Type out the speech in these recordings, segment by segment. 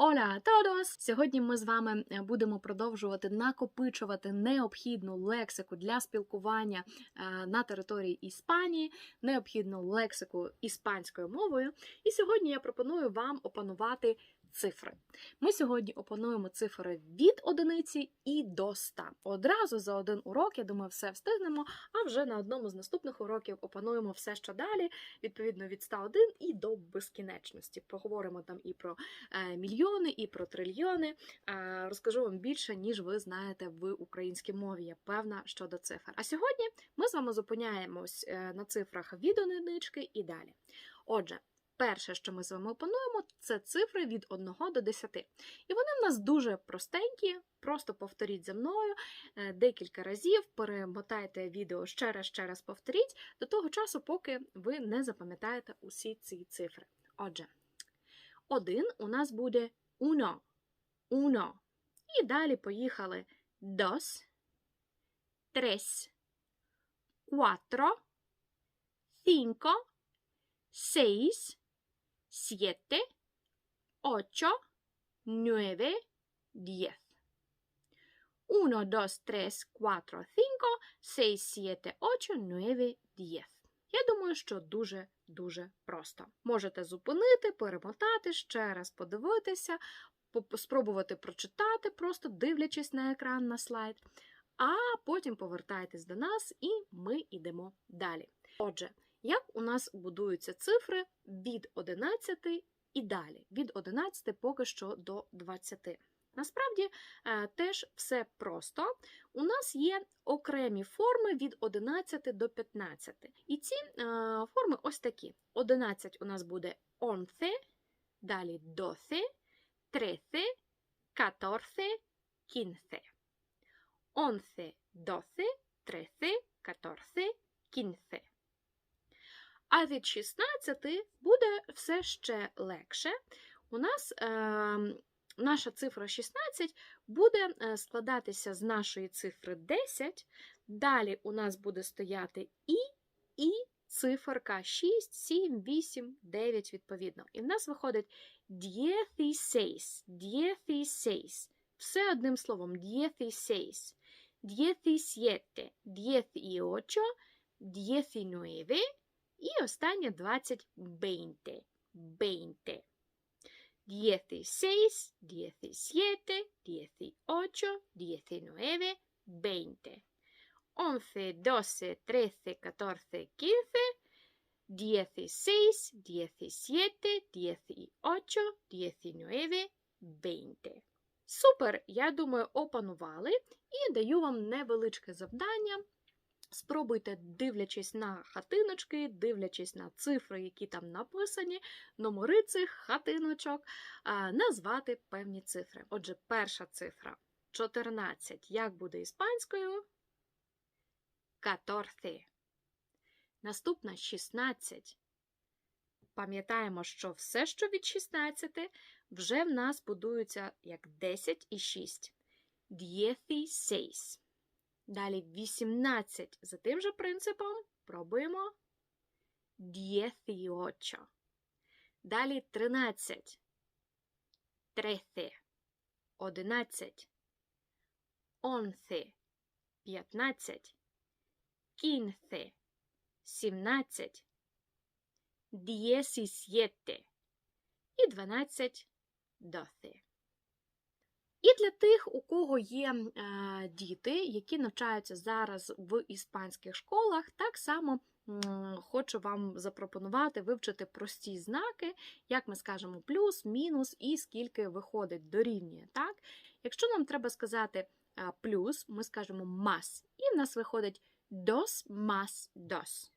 Hola Тодос! Сьогодні ми з вами е, будемо продовжувати накопичувати необхідну лексику для спілкування е, на території Іспанії, необхідну лексику іспанською мовою. І сьогодні я пропоную вам опанувати цифри. Ми сьогодні опануємо цифри від одиниці і до 100. Одразу за один урок, я думаю, все встигнемо, а вже на одному з наступних уроків опануємо все, що далі, відповідно від 101 і до безкінечності. Поговоримо там і про е, мільйони, і про трильйони. Е, Розкажу вам більше, ніж ви знаєте в українській мові. Я певна щодо цифр. А сьогодні ми з вами зупиняємось е, на цифрах від одинички і далі. Отже. Перше, що ми з вами опануємо, це цифри від 1 до 10. І вони в нас дуже простенькі, просто повторіть за мною е, декілька разів, перемотайте відео ще раз, ще раз повторіть, до того часу, поки ви не запам'ятаєте усі ці цифри. Отже, один у нас буде uno, uno. І далі поїхали. Dos, tres, cuatro, cinco, seis, siete, ocho, nueve, diez. Uno, dos, tres, cuatro, cinco, seis, siete, ocho, nueve, diez. Я думаю, що дуже-дуже просто. Можете зупинити, перемотати, ще раз подивитися, спробувати прочитати, просто дивлячись на екран на слайд, а потім повертайтесь до нас і ми йдемо далі. Отже, як у нас будуються цифри від 11 і далі, від 11 поки що до 20. Насправді е, теж все просто. У нас є окремі форми від 11 до 15. І ці е, форми ось такі. 11 у нас буде once, далі doce, trece, catorce, quince. Once, doce, trece, catorce, quince. А від 16 буде все ще легше. У нас е, наша цифра 16 буде е, складатися з нашої цифри 10. Далі у нас буде стояти і, і циферка 6, 7, 8, 9 відповідно. І в нас виходить dieciséis, dieciséis. Все одним словом, dieciséis, diecisiete, dieciocho, diecinueve, і останнє 20 20. 20. 16, 17, 18, 19, 20. 11, 12, 13, 14, 15, 16, 17, 18, 19, 20. Супер! Я думаю, опанували і даю вам невеличке завдання. Спробуйте, дивлячись на хатиночки, дивлячись на цифри, які там написані, номери цих хатиночок, назвати певні цифри. Отже, перша цифра 14. Як буде іспанською? 14. Наступна 16. Пам'ятаємо, що все, що від 16, вже в нас будується як 10 і 6. 16. Далі 18. За тим же принципом пробуємо 18. Далі 13. 13. 11. 11. 15. 15. 17. 17. І 12. 12. І для тих, у кого є е, діти, які навчаються зараз в іспанських школах, так само хочу вам запропонувати вивчити прості знаки, як ми скажемо плюс, мінус і скільки виходить дорівнює. Так? Якщо нам треба сказати е, плюс, ми скажемо мас, і в нас виходить dos más dos.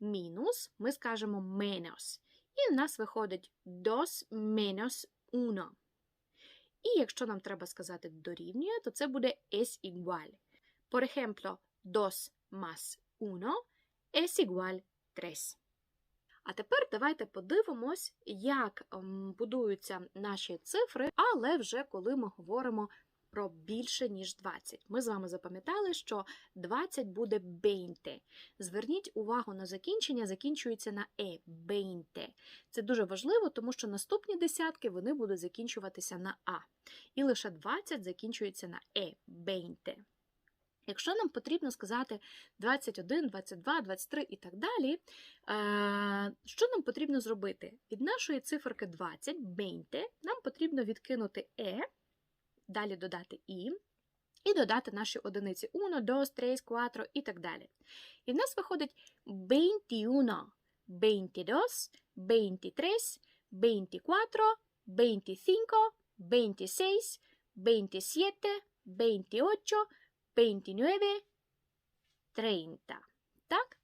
Мінус ми скажемо menos, і в нас виходить dos menos uno. І якщо нам треба сказати дорівнює, то це буде es igual. Por ejemplo, dos más 1 es igual 3. А тепер давайте подивимось, як будуються наші цифри, але вже коли ми говоримо про більше, ніж 20. Ми з вами запам'ятали, що 20 буде бейнте. Зверніть увагу на закінчення, закінчується на е, бейнте. Це дуже важливо, тому що наступні десятки вони будуть закінчуватися на а. І лише 20 закінчується на е, бейнте. Якщо нам потрібно сказати 21, 22, 23 і так далі, е, що нам потрібно зробити? Від нашої циферки 20, бейнте, нам потрібно відкинути е, далі додати і, і додати наші одиниці 1, 2, 3, 4 і так далі. І в нас виходить 21, 22, 23, 24, 25, 26, 27, 28, 29, 30. Так?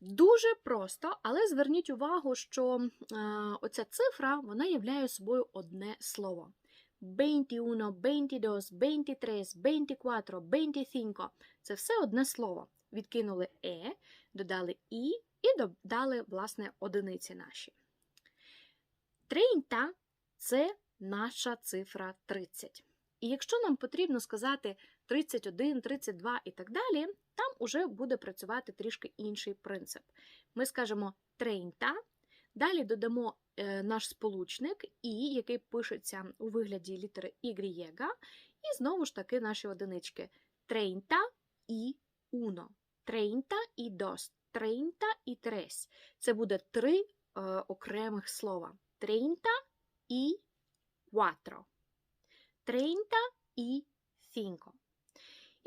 Дуже просто, але зверніть увагу, що е, оця цифра вона являє собою одне слово. 21, 22, 23, 24, 25 – це все одне слово. Відкинули е, додали і і додали, власне, одиниці наші. 30 – це наша цифра 30. І якщо нам потрібно сказати 31, 32 і так далі, там уже буде працювати трішки інший принцип. Ми скажемо 30, далі додамо наш сполучник І, який пишеться у вигляді літери Y, і знову ж таки наші одинички 30 і 1, 30 і dos, 30 і 3. Це буде три е, окремих слова. 30 і 4. 30 і 5.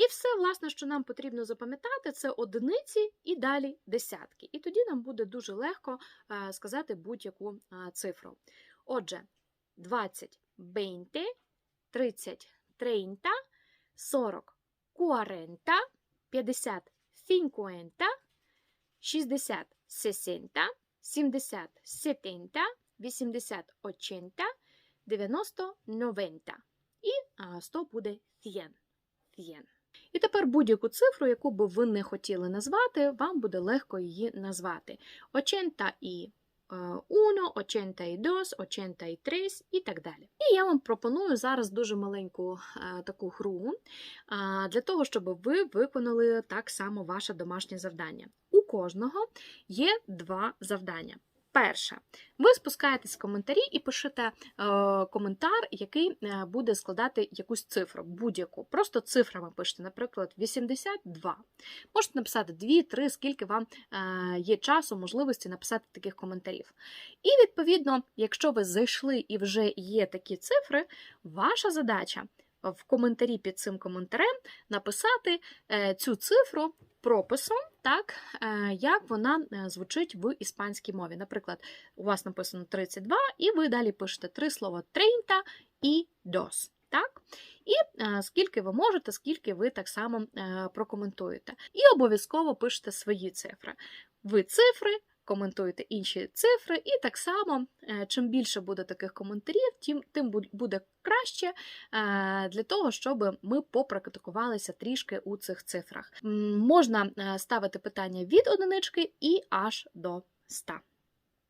І все, власне, що нам потрібно запам'ятати, це одиниці і далі десятки. І тоді нам буде дуже легко е, сказати будь-яку е, цифру. Отже, 20 20, 30 30, 40 40, 50 50, 60 60, 70 70, 80 80, 90 90. І 100 буде 100. 100. І тепер будь-яку цифру, яку би ви не хотіли назвати, вам буде легко її назвати. 80 і 1, 82, 83 і так далі. І я вам пропоную зараз дуже маленьку е, таку гру для того, щоб ви виконали так само ваше домашнє завдання. У кожного є два завдання. Перше, ви спускаєтесь в коментарі і пишете е, коментар, який е, буде складати якусь цифру, будь-яку. Просто цифрами пишете, наприклад, 82. Можете написати 2, 3, скільки вам е, є часу, можливості написати таких коментарів. І, відповідно, якщо ви зайшли і вже є такі цифри, ваша задача в коментарі під цим коментарем написати е, цю цифру прописом, так, е, як вона е, звучить в іспанській мові. Наприклад, у вас написано 32, і ви далі пишете три слова 30 і dos. Так? І е, скільки ви можете, скільки ви так само е, прокоментуєте. І обов'язково пишете свої цифри. Ви цифри, коментуєте інші цифри, і так само, е, чим більше буде таких коментарів, тим тим буде краще е, для того, щоб ми попрактикувалися трішки у цих цифрах. Можна е, ставити питання від одинички і аж до 100.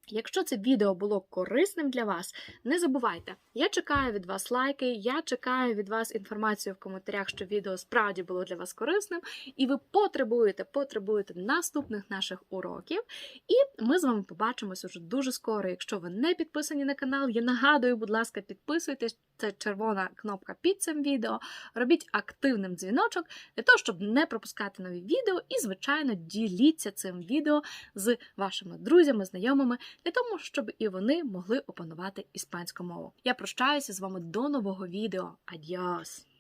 Якщо це відео було корисним для вас, не забувайте, я чекаю від вас лайки, я чекаю від вас інформацію в коментарях, що відео справді було для вас корисним, і ви потребуєте потребуєте наступних наших уроків. І ми з вами побачимось уже дуже скоро. Якщо ви не підписані на канал, я нагадую, будь ласка, підписуйтесь. Це червона кнопка під цим відео. Робіть активним дзвіночок для того, щоб не пропускати нові відео, і, звичайно, діліться цим відео з вашими друзями, знайомими для того, щоб і вони могли опанувати іспанську мову. Я прощаюся з вами до нового відео. Адіос!